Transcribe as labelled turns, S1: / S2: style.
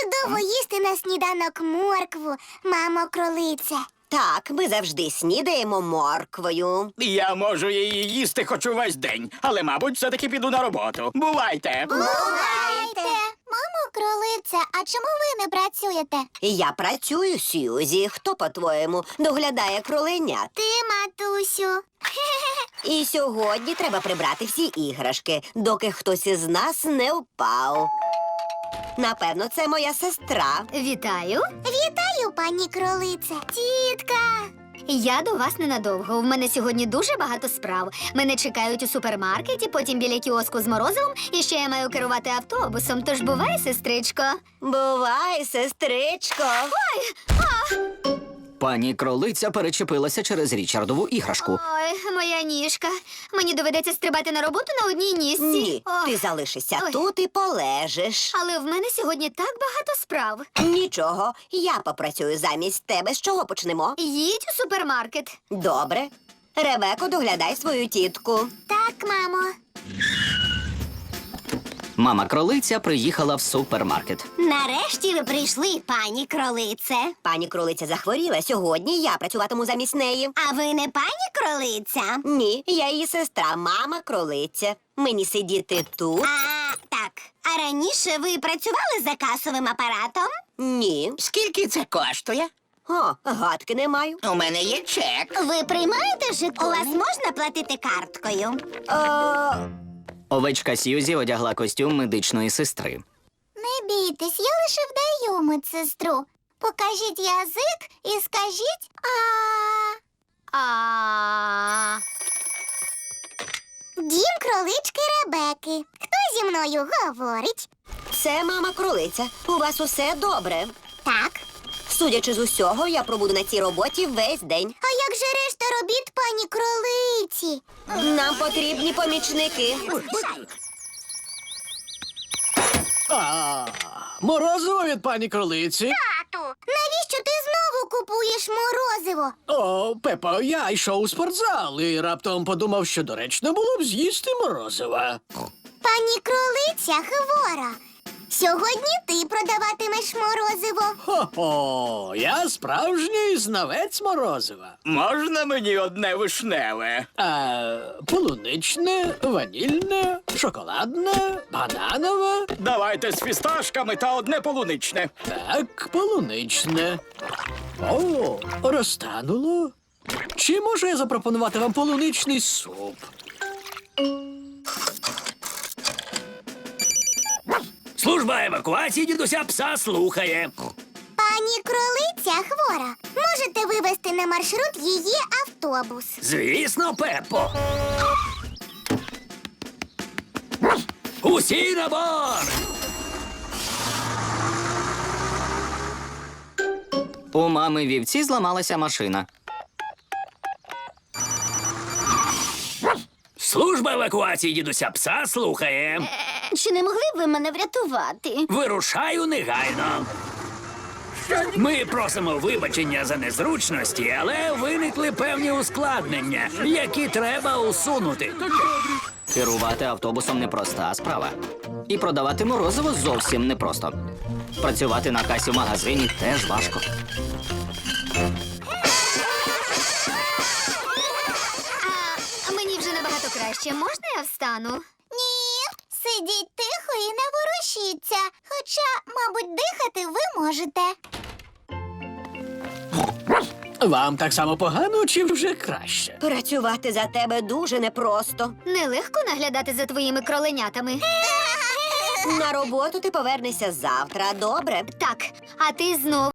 S1: чудово їсти на сніданок моркву, мамо кролице.
S2: Так, ми завжди снідаємо морквою.
S3: Я можу її їсти хоч увесь день, але, мабуть, все-таки піду на роботу. Бувайте!
S1: Бувайте! Мамо кролице, а чому ви не працюєте?
S2: Я працюю, Сьюзі. Хто, по-твоєму, доглядає кроленят?
S1: Ти, матусю.
S2: І сьогодні треба прибрати всі іграшки, доки хтось із нас не впав. Напевно, це моя сестра.
S4: Вітаю!
S1: Вітаю, пані кролице. Тітка.
S4: Я до вас ненадовго. В мене сьогодні дуже багато справ. Мене чекають у супермаркеті, потім біля кіоску з морозивом, і ще я маю керувати автобусом. Тож бувай, сестричко.
S2: Бувай, сестричко.
S5: Пані кролиця перечепилася через Річардову іграшку.
S4: Ой, моя ніжка. Мені доведеться стрибати на роботу на одній ніжці.
S2: Ні,
S4: Ох,
S2: ти залишишся
S4: Ой.
S2: тут і полежиш.
S4: Але в мене сьогодні так багато справ.
S2: Нічого, я попрацюю замість тебе. З чого почнемо?
S4: Їдь у супермаркет.
S2: Добре. Ребеко, доглядай свою тітку.
S1: Так, мамо.
S5: Мама кролиця приїхала в супермаркет.
S1: Нарешті ви прийшли, пані кролице.
S2: Пані кролиця захворіла. Сьогодні я працюватиму замість неї.
S1: А ви не пані кролиця?
S2: Ні, я її сестра, мама кролиця. Мені сидіти тут?
S1: А, так. А раніше ви працювали за касовим апаратом?
S2: Ні.
S6: Скільки це коштує?
S2: О, гадки не маю.
S6: У мене є чек.
S1: Ви приймаєте жетон? У вас можна платити карткою?
S2: Е,
S5: Овечка Сьюзі одягла костюм медичної сестри.
S1: Не бійтесь, я лише вдаю медсестру. Покажіть язик і скажіть а.
S4: А
S1: Дім кролички Ребеки. Хто зі мною говорить?
S2: це мама кролиця. У вас усе добре.
S1: Так.
S2: Судячи з усього, я пробуду на цій роботі весь день.
S1: А як же решта робіт пані кролиці?
S2: Нам потрібні помічники.
S7: А, морозиво від пані кролиці.
S1: Тату, навіщо ти знову купуєш морозиво?
S7: О, Пепо, я йшов у спортзал і раптом подумав, що доречно було б з'їсти морозива.
S1: Пані кролиця хвора. Сьогодні ти продаватимеш морозиво.
S7: Хо-хо, я справжній знавець морозива.
S3: Можна мені одне вишневе?
S7: А, полуничне, ванільне, шоколадне, бананове.
S3: Давайте з фісташками та одне полуничне.
S7: Так, полуничне. О, розтануло. Чи можу я запропонувати вам полуничний суп?
S8: Служба евакуації дідуся пса слухає.
S1: Пані кролиця хвора. Можете вивезти на маршрут її автобус.
S8: Звісно, Пепо. Усі на борт!
S5: У мами вівці зламалася машина.
S8: Служба евакуації дідуся пса слухає.
S1: Чи не могли б ви мене врятувати?
S8: Вирушаю негайно. Ми просимо вибачення за незручності, але виникли певні ускладнення, які треба усунути.
S5: Керувати автобусом непроста справа. І продавати морозиво зовсім непросто. Працювати на касі в магазині теж важко.
S4: Вже набагато краще. Можна я встану?
S1: Ні. Сидіть тихо і не ворушіться. Хоча, мабуть, дихати ви можете.
S7: Вам так само погано чи вже краще?
S2: Працювати за тебе дуже непросто.
S4: Нелегко наглядати за твоїми кроленятами.
S2: На роботу ти повернешся завтра, добре?
S4: Так, а ти знов